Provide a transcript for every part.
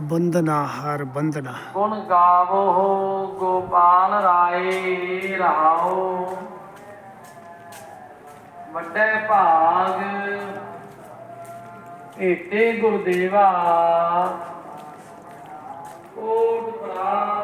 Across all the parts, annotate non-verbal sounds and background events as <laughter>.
ਬੰਦਨਾ ਹਰ ਬੰਦਨਾ ਗੁਣ ਗਾਵੋ ਗੋਪਾਲ ਰਾਏ ਰਹਾਓ। ਵੱਡੇ ਭਾਗ ਏਤੇ ਗੁਰਦੇਵਾ। ਕੋਟ ਪ੍ਰਾਦ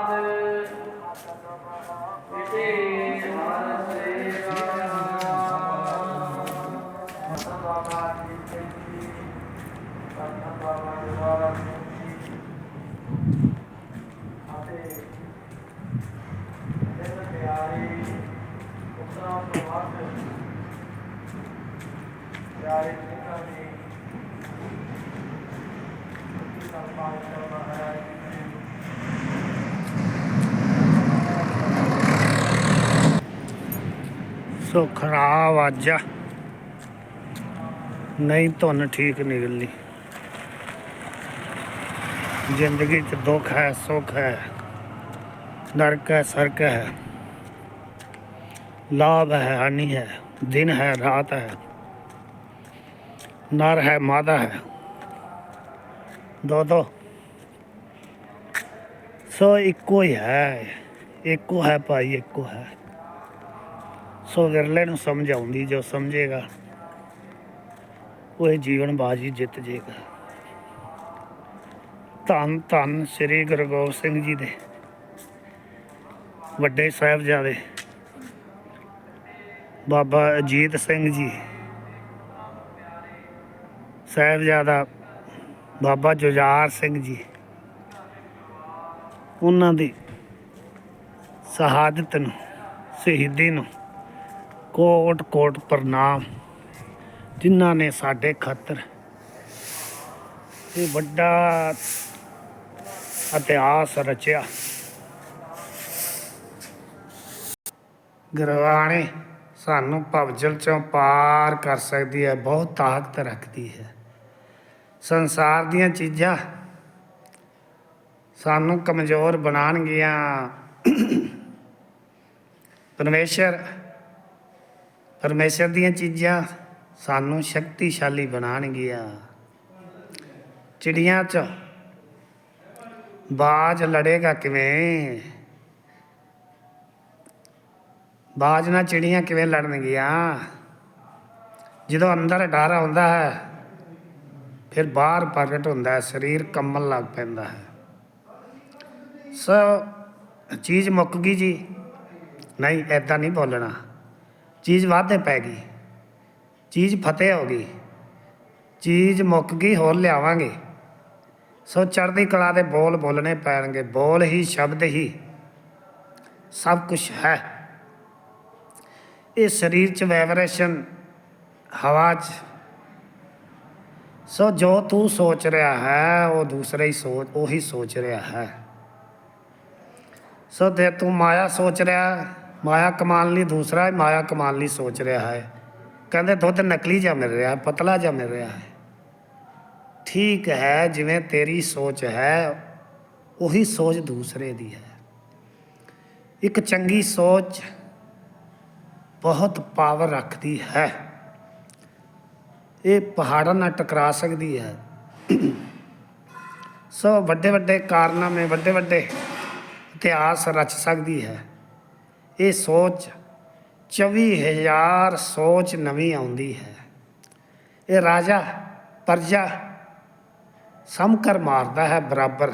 ਸੋ ਖਰਾਬ ਅੱਜ ਨਹੀਂ ਧੁਨ ਠੀਕ ਨਿਕਲਣੀ। ਜ਼ਿੰਦਗੀ 'ਚ ਦੁੱਖ ਹੈ, ਸੁੱਖ ਹੈ, ਨਰਕ ਹੈ, ਸਰਕ ਹੈ। ਲਾਭ ਹੈ, ਹਾਨੀ ਹੈ, ਦਿਨ ਹੈ, ਰਾਤ ਹੈ। ਨਰ ਹੈ, ਮਾਦਾ ਹੈ। ਦੋ ਦੋ। ਸੋ ਇੱਕੋ ਹੀ ਹੈ, ਇੱਕੋ ਹੈ ਭਾਈ, ਇੱਕੋ ਹੈ। ਸੋ ਵਿਰਲੇ ਨੂੰ ਸਮਝ ਆਉਂਦੀ, ਜੋ ਸਮਝੇਗਾ, ਉਹ ਜੀਵਨ ਬਾਜੀ ਜਿੱਤ ਜੇਗਾ। ਧੰਨ ਧੰਨ ਸ੍ਰੀ ਗੁਰੂ ਗੋਬਿੰਦ ਸਿੰਘ ਜੀ ਦੇ। ਵੱਡੇ ਸਾਹਿਬਜ਼ਾਦੇ, ਬਾਬਾ ਅਜੀਤ ਸਿੰਘ ਜੀ। ਸਾਹਿਬਜ਼ਾਦਾ ਬਾਬਾ ਜੁਝਾਰ ਸਿੰਘ ਜੀ। ਉਹਨਾਂ ਦੀ ਸ਼ਹਾਦਤ ਨੂੰ, ਸ਼ਹੀਦੀ ਨੂੰ ਕੋਟ ਕੋਟ ਪ੍ਰਣਾਮ, ਜਿਨ੍ਹਾਂ ਨੇ ਸਾਡੇ ਖਾਤਰ ਇਹ ਵੱਡਾ ਇਤਿਹਾਸ ਰਚਿਆ। ਗੁਰਬਾਣੀ ਸਾਨੂੰ ਭਵਜਲ ਚੋਂ ਪਾਰ ਕਰ ਸਕਦੀ ਹੈ, ਬਹੁਤ ਤਾਕਤ ਰੱਖਦੀ ਹੈ। ਸੰਸਾਰ ਦੀਆਂ ਚੀਜ਼ਾਂ ਸਾਨੂੰ ਕਮਜ਼ੋਰ ਬਣਾਉਣਗੀਆਂ। ਪਰਮੇਸ਼ਰ ਪਰਮੇਸ਼ਰ ਦੀਆਂ ਚੀਜ਼ਾਂ ਸਾਨੂੰ ਸ਼ਕਤੀਸ਼ਾਲੀ ਬਣਾਉਣਗੀਆਂ। ਚਿੜੀਆਂ 'ਚ ਬਾਜ ਲੜੇਗਾ ਕਿਵੇਂ? ਬਾਜ ਨਾਲ ਚਿੜੀਆਂ ਕਿਵੇਂ ਲੜਨਗੀਆਂ? ਜਦੋਂ ਅੰਦਰ ਡਰ ਆਉਂਦਾ ਹੈ ਫਿਰ ਬਾਹਰ ਪ੍ਰਗਟ ਹੁੰਦਾ ਹੈ, ਸਰੀਰ ਕੰਮਣ ਲੱਗ ਪੈਂਦਾ ਹੈ। ਸੋ, ਚੀਜ਼ ਮੁੱਕ ਗਈ ਜੀ। ਨਹੀਂ ਐਦਾਂ ਨਹੀਂ ਬੋਲਣਾ। ਚੀਜ਼ ਵਾਧੇ ਪੈ ਗਈ। ਚੀਜ਼ ਫਤਿਹ ਹੋ ਗਈ। ਚੀਜ਼ ਮੁੱਕ ਗਈ, ਹੋਰ ਲਿਆਵਾਂਗੇ। ਸੋ ਚੜ੍ਹਦੀ ਕਲਾ ਦੇ ਬੋਲ ਬੋਲਣੇ ਪੈਣਗੇ। ਬੋਲ ਹੀ, ਸ਼ਬਦ ਹੀ। ਸਭ ਕੁਝ ਹੈ। ਇਹ ਸਰੀਰ 'ਚ ਵਾਈਬ੍ਰੇਸ਼ਨ ਹਵਾ 'ਚ ਸੋ ਜੋ ਤੂੰ ਸੋਚ ਰਿਹਾ ਹੈ, ਉਹ ਦੂਸਰਾ ਹੀ ਸੋਚ, ਉਹੀ ਸੋਚ ਰਿਹਾ ਹੈ। ਸੋ ਤੇ ਤੂੰ ਮਾਇਆ ਸੋਚ ਰਿਹਾ ਮਾਇਆ ਕਮਾਉਣ ਲਈ ਦੂਸਰਾ ਮਾਇਆ ਕਮਾਉਣ ਲਈ ਸੋਚ ਰਿਹਾ ਹੈ। ਕਹਿੰਦੇ, ਦੁੱਧ ਨਕਲੀ ਜਿਹਾ ਮਿਲ ਰਿਹਾ, ਪਤਲਾ ਜਿਹਾ ਮਿਲ ਰਿਹਾ ਹੈ। ਠੀਕ ਹੈ, ਜਿਵੇਂ ਤੇਰੀ ਸੋਚ ਹੈ, ਉਹੀ ਸੋਚ ਦੂਸਰੇ ਦੀ ਹੈ। ਇੱਕ ਚੰਗੀ ਸੋਚ ਬਹੁਤ ਪਾਵਰ ਰੱਖਦੀ ਹੈ। ਇਹ ਪਹਾੜਾਂ ਨਾਲ ਟਕਰਾ ਸਕਦੀ ਹੈ। ਸੋ ਵੱਡੇ ਵੱਡੇ ਕਾਰਨਾਮੇ, ਵੱਡੇ ਵੱਡੇ ਇਤਿਹਾਸ ਰਚ ਸਕਦੀ ਹੈ। ਇਹ ਸੋਚ 24000 ਸੋਚ ਨਵੀਂ ਆਉਂਦੀ ਹੈ। ਇਹ ਰਾਜਾ ਪਰਜਾ ਸਮਕਰ ਮਾਰਦਾ ਹੈ ਬਰਾਬਰ।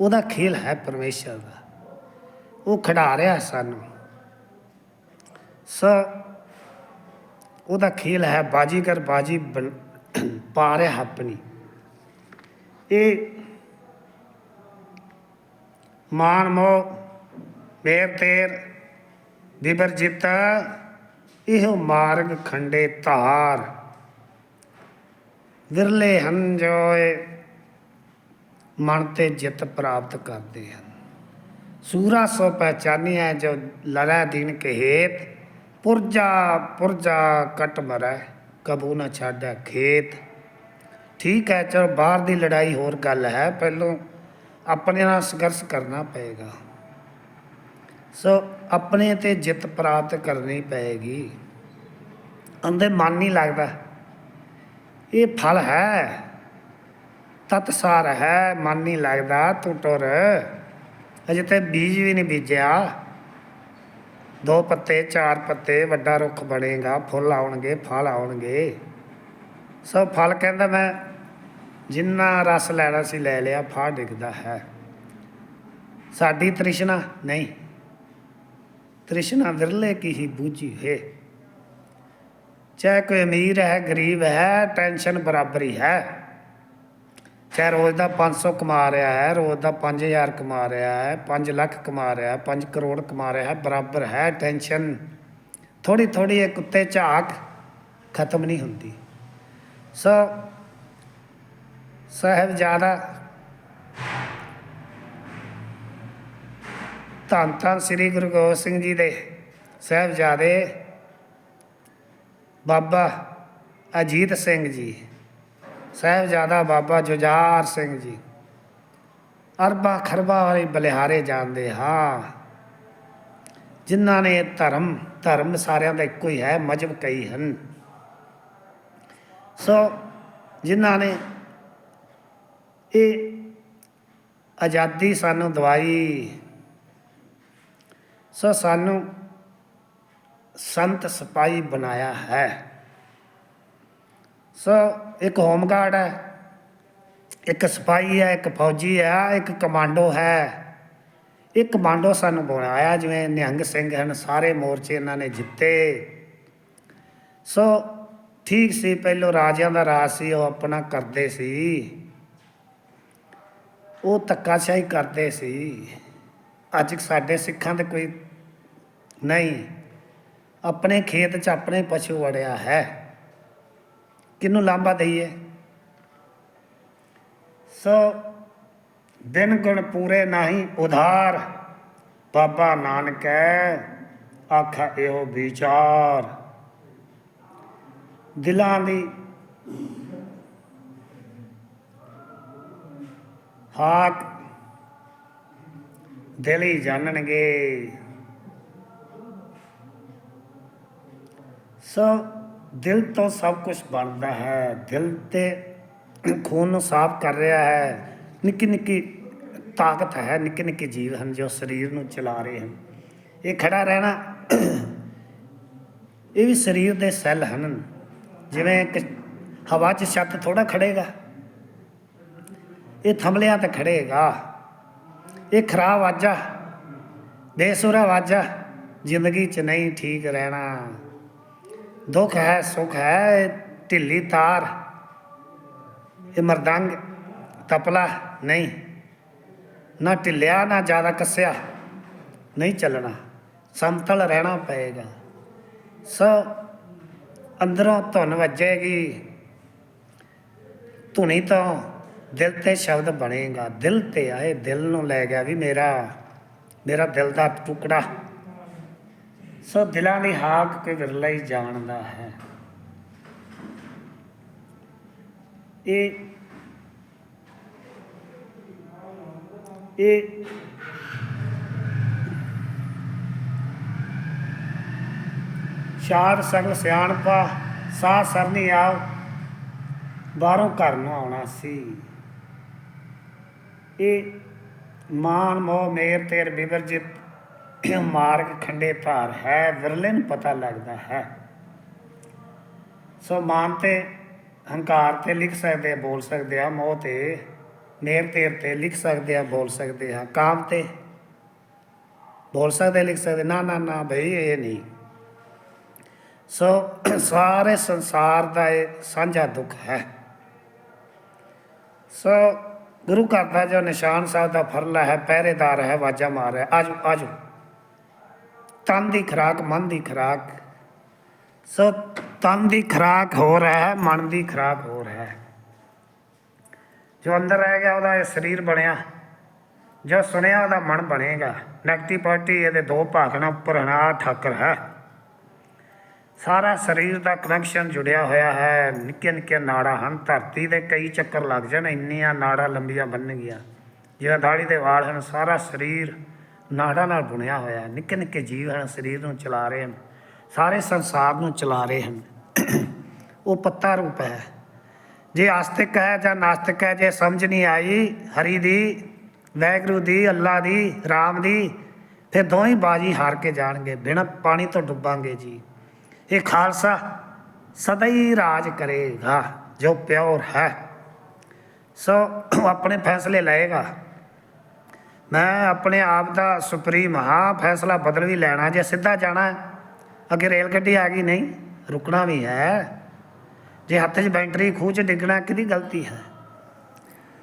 ਉਹਦਾ ਖੇਲ ਹੈ ਪਰਮੇਸ਼ਰ ਦਾ। ਉਹ ਖਿਡਾ ਰਿਹਾ ਸਾਨੂੰ। ਸ ਉਹਦਾ ਖੇਲ ਹੈ ਬਾਜੀਗਰ ਬਾਜੀ ਬਣ- ਪਾ ਰਿਹਾ ਆਪਣੀ ਇਹ ਮਾਨ ਮੋਹ, ਮੇਰ ਤੇਰ ਵਿਵਰਜਿਤ ਇਹੋ ਮਾਰਗ ਖੰਡੇ ਧਾਰ। ਵਿਰਲੇ ਹਨ ਜੋਏ ਮਨ ਤੇ ਜਿੱਤ ਪ੍ਰਾਪਤ ਕਰਦੇ ਹਨ। ਸੂਰਾ ਸੋ ਪਹਿਚਾਨਿਆ ਜੋ ਲੜਾ ਦੀਨ ਕੇ ਹੇਤ ਪੁਰਜਾ ਪੁਰਜਾ ਕਟ ਮਰੈ, ਕਬੂ ਨਾ ਛਾੜੈ ਖੇਤ। ਠੀਕ ਹੈ, ਚਲੋ ਬਾਹਰ ਦੀ ਲੜਾਈ ਹੋਰ ਗੱਲ ਹੈ, ਪਹਿਲੋਂ ਆਪਣੇ ਨਾਲ ਸੰਘਰਸ਼ ਕਰਨਾ ਪਏਗਾ। ਸੋ ਆਪਣੇ ਤੇ ਜਿੱਤ ਪ੍ਰਾਪਤ ਕਰਨੀ ਪਏਗੀ। ਅੰਦਰ ਮਨ ਨਹੀਂ ਲੱਗਦਾ, ਇਹ ਫਲ ਹੈ, ਤਤਸਾਰ ਹੈ, ਮਨ ਨਹੀਂ ਲੱਗਦਾ, ਤੂੰ ਟੁਰ। ਅਜੇ ਤੇ ਬੀਜ ਵੀ ਨਹੀਂ ਬੀਜਿਆ। ਦੋ ਪੱਤੇ, ਚਾਰ ਪੱਤੇ, ਵੱਡਾ ਰੁੱਖ ਬਣੇਗਾ, ਫੁੱਲ ਆਉਣਗੇ, ਫਲ ਆਉਣਗੇ। ਸੋ ਫਲ ਕਹਿੰਦਾ ਮੈਂ, ਜਿੰਨਾ ਰਸ ਲੈਣਾ ਸੀ ਲੈ ਲਿਆ ਫਾਹ ਡਿੱਗਦਾ ਹੈ। ਸਾਡੀ ਤ੍ਰਿਸ਼ਨਾ ਨਹੀਂ। ਤ੍ਰਿਸ਼ਨਾ ਵਿਰਲੇ ਕੀ ਹੀ ਬੂਝੀ ਹੈ। ਚਾਹੇ ਕੋਈ ਅਮੀਰ ਹੈ, ਗਰੀਬ ਹੈ, ਟੈਨਸ਼ਨ ਬਰਾਬਰੀ ਹੈ। ਚਾਹੇ ਰੋਜ਼ ਦਾ 500 ਕਮਾ ਰਿਹਾ ਹੈ, ਰੋਜ਼ ਦਾ 5000 ਕਮਾ ਰਿਹਾ ਹੈ 5 ਲੱਖ ਕਮਾ ਰਿਹਾ ਹੈ 5 ਕਰੋੜ ਕਮਾ ਰਿਹਾ ਹੈ, ਬਰਾਬਰ ਹੈ, ਟੈਨਸ਼ਨ। ਥੋੜੀ ਥੋੜੀ ਇੱਕ ਉੱਤੇ ਝਾਕ ਖਤਮ ਨਹੀਂ ਹੁੰਦੀ। ਸੋ, ਸਾਹਿਬਜ਼ਾਦਾ ਧੰਨ ਧੰਨ ਸ੍ਰੀ ਗੁਰੂ ਗੋਬਿੰਦ ਸਿੰਘ ਜੀ ਦੇ ਸਾਹਿਬਜ਼ਾਦੇ ਬਾਬਾ ਅਜੀਤ ਸਿੰਘ ਜੀ। ਸਾਹਿਬਜ਼ਾਦਾ ਬਾਬਾ ਜੁਝਾਰ ਸਿੰਘ ਜੀ। ਅਰਬਾਂ ਖਰਬਾਂ ਵਾਲੇ ਬਲਿਹਾਰੇ ਜਾਣਦੇ ਹਾਂ। ਜਿਨ੍ਹਾਂ ਨੇ ਧਰਮ ਧਰਮ ਸਾਰਿਆਂ ਦਾ ਇੱਕੋ ਹੀ ਹੈ ਮਜਬ ਕਈ ਹਨ। ਸੋ ਜਿਨ੍ਹਾਂ ਨੇ ਇਹ ਆਜ਼ਾਦੀ ਸਾਨੂੰ ਦਵਾਈ, ਸੋ ਸਾਨੂੰ ਸੰਤ ਸਿਪਾਹੀ ਬਣਾਇਆ ਹੈ। ਸੋ ਇੱਕ ਹੋਮਗਾਰਡ ਹੈ, ਇੱਕ ਸਿਪਾਹੀ ਹੈ, ਇੱਕ ਫੌਜੀ ਹੈ ਇੱਕ ਕਮਾਂਡੋ ਹੈ। ਇਹ ਕਮਾਂਡੋ ਸਾਨੂੰ ਬਣਾਇਆ ਜਿਵੇਂ ਨਿਹੰਗ ਸਿੰਘ ਹਨ, ਸਾਰੇ ਮੋਰਚੇ ਇਹਨਾਂ ਨੇ ਜਿੱਤੇ। ਸੋ ਠੀਕ ਸੀ, ਪਹਿਲੋਂ ਰਾਜਿਆਂ ਦਾ ਰਾਜ ਸੀ, ਉਹ ਆਪਣਾ ਕਰਦੇ ਸੀ। ਉਹ ਧੱਕਾਸ਼ਾਹੀ ਕਰਦੇ ਸੀ। ਅੱਜ ਸਾਡੇ ਸਿੱਖਾਂ ਦੇ ਕੋਈ ਨਹੀਂ, ਆਪਣੇ ਖੇਤ 'ਚ ਆਪਣੇ ਪਸ਼ੂ ਵੜਿਆ ਹੈ। ਕਿਹਨੂੰ ਲਾਂਬਾ ਦਈਏ? ਸੋ ਦਿਨ ਗੁਣ ਪੂਰੇ ਨਹੀਂ ਉਧਾਰ, ਬਾਬਾ ਨਾਨਕੈ ਆਖਾ ਇਹੋ ਵਿਚਾਰ। ਦਿਲਾਂ ਦੀ ਹਾਕ ਦਿਲ ਹੀ ਜਾਣਨਗੇ। ਸੋ ਦਿਲ ਤੋਂ ਸਭ ਕੁਝ ਬਣਦਾ ਹੈ। ਦਿਲ ਤੇ ਖੂਨ ਨੂੰ ਸਾਫ਼ ਕਰ ਰਿਹਾ ਹੈ। ਨਿੱਕੀ ਨਿੱਕੀ ਤਾਕਤ ਹੈ। ਨਿੱਕੇ ਨਿੱਕੇ ਜੀਵ ਹਨ ਜੋ ਸਰੀਰ ਨੂੰ ਚਲਾ ਰਹੇ ਹਨ। ਇਹ ਖੜਾ ਰਹਿਣਾ <clears throat> ਇਹ ਵੀ ਸਰੀਰ ਦੇ ਸੈੱਲ ਹਨ। ਜਿਵੇਂ ਇੱਕ ਹਵਾ 'ਚ ਛੱਤ ਥੋੜਾ ਖੜੇਗਾ ਇਹ ਥੰਬਲਿਆਂ ਤੇ ਖੜੇਗਾ ਇਹ ਖਰਾਬ ਵਾਜਾ ਬੇਸੁਰਾ ਵਾਜਾ ਜ਼ਿੰਦਗੀ 'ਚ ਨਹੀਂ ਠੀਕ ਰਹਿਣਾ। ਦੁੱਖ ਹੈ, ਸੁੱਖ ਹੈ ਢਿੱਲੀ ਤਾਰ, ਇਹ ਮਰਦੰਗ ਤਪਲਾ ਨਹੀਂ। ਨਾ ਢਿੱਲਿਆ, ਨਾ ਜ਼ਿਆਦਾ ਕੱਸਿਆ, ਨਹੀਂ ਚੱਲਣਾ। ਸਮਤਲ ਰਹਿਣਾ ਪਏਗਾ। ਸੋ ਅੰਦਰੋਂ ਧੁਨ ਵੱਜੇਗੀ। ਧੁਨੀ ਤੋਂ ਦਿਲ ਤੇ ਸ਼ਬਦ ਬਣੇਗਾ। ਦਿਲ ਤੇ ਆਏ ਦਿਲ ਨੂੰ ਲੈ ਗਿਆ ਵੀ ਮੇਰਾ ਮੇਰਾ ਦਿਲ ਦਾ ਟੁਕੜਾ। ਸੋ ਦਿਲਾਂ ਦੀ ਹਾਕ ਕੋਈ ਵਿਰਲਾ ਹੀ ਜਾਣਦਾ ਹੈ। ਇਹ ਇਹ ਸ਼ਾਦ ਸਗਲ ਸਿਆਣਪਾ, ਸਾਹ ਸਰਨੀ ਆਓ ਬਾਹਰੋਂ ਘਰ ਨੂੰ ਆਉਣਾ ਸੀ। ਇਹ ਮਾਨ ਮੋਹ ਮੇਰ ਤੇਰ ਬਿਵਰਜਿਤ ਮਾਰਗ ਖੰਡੇ ਧਾਰ ਹੈ, ਵਿਰਲੇ ਨੂੰ ਪਤਾ ਲੱਗਦਾ ਹੈ। ਸੋ ਮਾਨ ਤੇ ਹੰਕਾਰ ਤੇ ਲਿਖ ਸਕਦੇ ਆ, ਬੋਲ ਸਕਦੇ ਆ, ਮੋਹ ਤੇ ਮੇਰ ਤੇਰ ਤੇ ਲਿਖ ਸਕਦੇ ਆ, ਬੋਲ ਸਕਦੇ ਆ ਕਾਮ ਤੇ ਬੋਲ ਸਕਦੇ ਲਿਖ ਸਕਦੇ ਨਾ ਨਾ ਨਾ ਭਈ ਇਹ ਨਹੀਂ। ਸੋ ਸਾਰੇ ਸੰਸਾਰ ਦਾ ਇਹ ਸਾਂਝਾ ਦੁੱਖ ਹੈ। ਸੋ ਗੁਰੂ ਘਰ ਦਾ ਜੋ ਨਿਸ਼ਾਨ ਸਾਹਿਬ ਦਾ ਫਰਲਾ ਹੈ, ਪਹਿਰੇਦਾਰ ਹੈ, ਵਾਜਾ ਮਾਰ ਰਿਹਾ। ਆਜੋ ਆਜੋ। ਤਨ ਦੀ ਖਰਾਕ, ਮਨ ਦੀ ਖਰਾਕ। ਸੋ ਤਨ ਦੀ ਖਰਾਕ ਹੋ ਰਿਹਾ ਹੈ, ਮਨ ਦੀ ਖਰਾਕ ਹੋ ਰਿਹਾ ਹੈ। ਜੋ ਅੰਦਰ ਰਹਿ ਗਿਆ, ਉਹਦਾ ਇਹ ਸਰੀਰ ਬਣਿਆ। ਜੋ ਸੁਣਿਆ, ਉਹਦਾ ਮਨ ਬਣੇਗਾ। ਨੈਗੇਟਿਵ ਪਾਰਟੀ ਇਹਦੇ ਦੋ ਭਾਗਣਾ ਉੱਪਰ ਹਨਾ ਠਾਕਰ ਹੈ। ਸਾਰਾ ਸਰੀਰ ਦਾ ਕਨੈਕਸ਼ਨ ਜੁੜਿਆ ਹੋਇਆ ਹੈ। ਨਿੱਕੀਆਂ ਨਿੱਕੀਆਂ ਨਾੜਾਂ ਹਨ, ਧਰਤੀ ਦੇ ਕਈ ਚੱਕਰ ਲੱਗ ਜਾਣ, ਇੰਨੀਆਂ ਨਾੜਾਂ ਲੰਬੀਆਂ ਬੰਨਗੀਆਂ ਜਿਵੇਂ ਦਾੜੀ ਦੇ ਵਾਲ ਹਨ, ਸਾਰਾ ਸਰੀਰ ਨਾੜਾਂ ਨਾਲ ਬੁਣਿਆ ਹੋਇਆ ਹੈ। ਨਿੱਕੇ ਨਿੱਕੇ ਜੀਵ ਹਨ, ਸਰੀਰ ਨੂੰ ਚਲਾ ਰਹੇ ਹਨ, ਸਾਰੇ ਸੰਸਾਰ ਨੂੰ ਚਲਾ ਰਹੇ ਹਨ। ਉਹ ਪੱਤਾ ਰੂਪ ਹੈ। ਜੇ ਆਸਤਿਕ ਹੈ ਜਾਂ ਨਾਸਤਿਕ ਹੈ, ਜੇ ਸਮਝ ਨਹੀਂ ਆਈ, ਹਰੀ ਦੀ, ਵੈਗਰੂ ਦੀ, ਅੱਲਾ ਦੀ, ਰਾਮ ਦੀ, ਫਿਰ ਦੋਵੇਂ ਬਾਜੀ ਹਾਰ ਕੇ ਜਾਣਗੇ। ਬਿਨਾਂ ਪਾਣੀ ਤੋਂ ਡੁੱਬਾਂਗੇ ਜੀ। ਇਹ ਖਾਲਸਾ ਸਦਾ ਹੀ ਰਾਜ ਕਰੇਗਾ, ਜੋ ਪਿਓਰ ਹੈ। ਸੋ ਆਪਣੇ ਫੈਸਲੇ ਲਏਗਾ। ਮੈਂ ਆਪਣੇ ਆਪ ਦਾ ਸੁਪਰੀਮ ਹਾਂ ਫੈਸਲਾ ਬਦਲ ਵੀ ਲੈਣਾ, ਜੇ ਸਿੱਧਾ ਜਾਣਾ ਹੈ, ਅੱਗੇ ਰੇਲ ਗੱਡੀ ਆ ਗਈ, ਨਹੀਂ, ਰੁਕਣਾ ਵੀ ਹੈ। ਜੇ ਹੱਥ 'ਚ ਬੈਟਰੀ, ਖੂਹ 'ਚ ਡਿੱਗਣਾ, ਕਿਹਦੀ ਗਲਤੀ ਹੈ?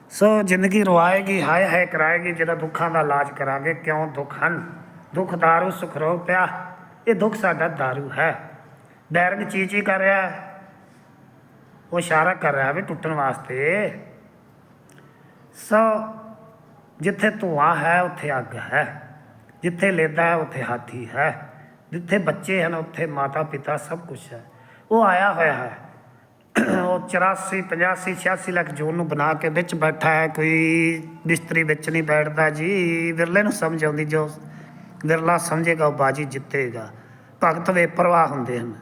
ਸੋ ਜ਼ਿੰਦਗੀ ਰਵਾਏਗੀ ਹਾਏ ਹਾਏ ਕਰਾਏਗੀ ਜਿਹੜਾ ਦੁੱਖਾਂ ਦਾ ਇਲਾਜ ਕਰਾਂਗੇ, ਕਿਉਂ ਦੁੱਖ ਹਨ? ਦੁੱਖ ਦਾਰੂ, ਸੁਖ ਰੋ ਪਿਆ, ਇਹ ਦੁੱਖ ਸਾਡਾ ਦਾਰੂ ਹੈ। ਬੈਰੰਗ ਚੀ ਚੀ ਕਰ ਰਿਹਾ ਉਹ ਇਸ਼ਾਰਾ ਕਰ ਰਿਹਾ ਵੀ ਟੁੱਟਣ ਵਾਸਤੇ। ਸੋ ਜਿੱਥੇ ਧੂਆਂ ਹੈ, ਉੱਥੇ ਅੱਗ ਹੈ। ਜਿੱਥੇ ਲੇਦਾ ਹੈ, ਉੱਥੇ ਹਾਥੀ ਹੈ। ਜਿੱਥੇ ਬੱਚੇ ਹਨ, ਉੱਥੇ ਮਾਤਾ ਪਿਤਾ ਸਭ ਕੁਝ ਹੈ। ਉਹ ਆਇਆ ਹੋਇਆ ਹੈ। ਉਹ 84 85 86 ਲੱਖ ਜੂਨ ਨੂੰ ਬਣਾ ਕੇ ਵਿੱਚ ਬੈਠਾ ਹੈ। ਕੋਈ ਬਿਸਤਰੀ ਵਿੱਚ ਨਹੀਂ ਬੈਠਦਾ ਜੀ। ਵਿਰਲੇ ਨੂੰ ਸਮਝ ਆਉਂਦੀ, ਜੋ ਵਿਰਲਾ ਸਮਝੇਗਾ, ਉਹ ਬਾਜੀ ਜਿੱਤੇਗਾ। ਭਗਤ ਬੇਪਰਵਾਹ ਹੁੰਦੇ ਹਨ।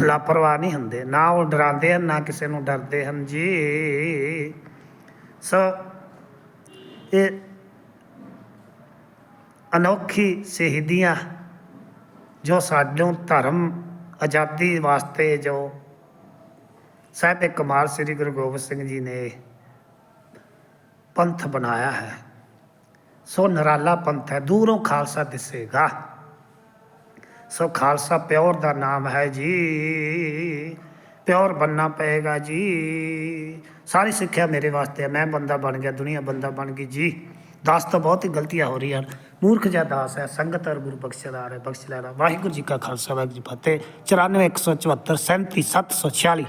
ਲਾਪਰਵਾਹ ਨਹੀਂ ਹੁੰਦੇ। ਨਾ ਉਹ ਡਰਾਉਂਦੇ ਹਨ, ਨਾ ਕਿਸੇ ਨੂੰ ਡਰਦੇ ਹਨ ਜੀ। ਸੋ, ਇਹ ਅਨੋਖੀ ਸ਼ਹੀਦੀਆਂ ਜੋ ਸਾਨੂੰ ਧਰਮ ਆਜ਼ਾਦੀ ਵਾਸਤੇ ਜੋ ਸਾਹਿਬ ਕਮਾਲ ਸ੍ਰੀ ਗੁਰੂ ਗੋਬਿੰਦ ਸਿੰਘ ਜੀ ਨੇ ਪੰਥ ਬਣਾਇਆ ਹੈ, ਸੋ ਨਰਾਲਾ ਪੰਥ ਹੈ, ਦੂਰੋਂ ਖਾਲਸਾ ਦਿਸੇਗਾ। ਸੋ ਖਾਲਸਾ ਪਿਓਰ ਦਾ ਨਾਮ ਹੈ ਜੀ, ਪਿਓਰ ਬੰਨਾ ਪਏਗਾ ਜੀ। ਸਾਰੀ ਸਿੱਖਿਆ ਮੇਰੇ ਵਾਸਤੇ ਹੈ, ਮੈਂ ਬੰਦਾ ਬਣ ਗਿਆ, ਦੁਨੀਆ ਬੰਦਾ ਬਣ ਗਈ ਜੀ। ਦਾਸ ਤੋਂ ਬਹੁਤ ਹੀ ਗਲਤੀਆਂ ਹੋ ਰਹੀਆਂ ਹਨ। ਮੂਰਖ ਜਿਹਾ ਦਾਸ ਹੈ, ਸੰਗਤ ਔਰ ਗੁਰੂ ਬਖਸ਼ਦਾਰ ਹੈ, ਬਖਸ਼ ਲੈਣਾ। ਵਾਹਿਗੁਰੂ ਜੀ ਕਾ ਖਾਲਸਾ, ਵਾਹਿਗੁਰੂ ਜੀ ਕੀ ਫਤਿਹ। 94 174 37 746